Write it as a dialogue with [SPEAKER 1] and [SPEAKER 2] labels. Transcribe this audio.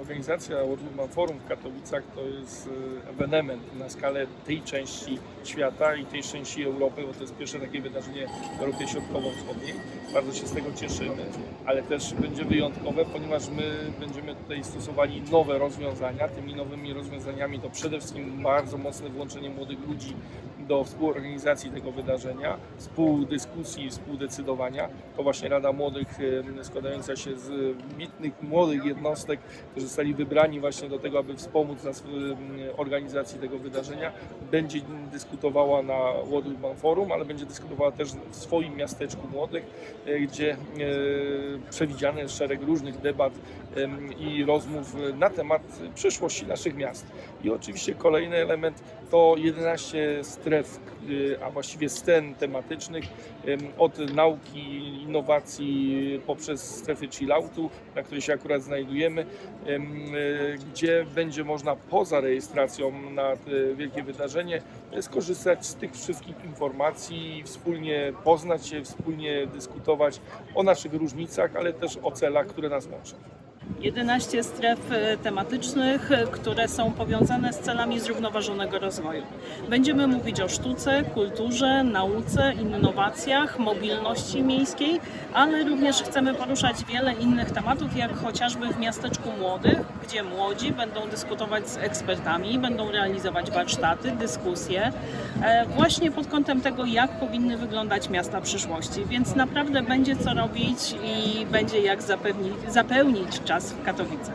[SPEAKER 1] Organizacja Forum w Katowicach to jest e, ewenement na skalę tej części świata i tej części Europy, bo to jest pierwsze takie wydarzenie w Europie Środkowo-Wschodniej. Bardzo się z tego cieszymy, ale też będzie wyjątkowe, ponieważ my będziemy tutaj stosowali nowe rozwiązania. Tymi nowymi rozwiązaniami to przede wszystkim bardzo mocne włączenie młodych ludzi do współorganizacji tego wydarzenia, współdyskusji współdecydowania. To właśnie Rada Młodych składająca się z wybitnych młodych jednostek, którzy zostali wybrani właśnie do tego, aby wspomóc nas w organizacji tego wydarzenia, będzie dyskutowała na World Urban Forum, ale będzie dyskutowała też w swoim miasteczku młodych, gdzie e, przewidziany jest szereg różnych debat i rozmów na temat przyszłości naszych miast. I oczywiście kolejny element to 11 stref, y, a właściwie scen tematycznych em, od nauki, innowacji poprzez strefy chilloutu, na której się akurat znajdujemy, em, y, gdzie będzie można poza rejestracją na wielkie wydarzenie y, skorzystać z tych wszystkich informacji, wspólnie poznać się, wspólnie dyskutować o naszych różnicach, ale też o celach, które nas łączą.
[SPEAKER 2] 11 stref e, tematycznych, e, które są powiązane z celami zrównoważonego rozwoju. Będziemy mówić o sztuce, kulturze, nauce, innowacjach, mobilności miejskiej, ale również chcemy poruszać wiele innych tematów, jak chociażby w miasteczku młodych, gdzie młodzi będą dyskutować z ekspertami, będą realizować warsztaty, dyskusje, e, właśnie pod kątem tego, jak powinny wyglądać miasta przyszłości. Więc naprawdę będzie co robić i będzie jak zapewnić, zapełnić czas w Katowicach.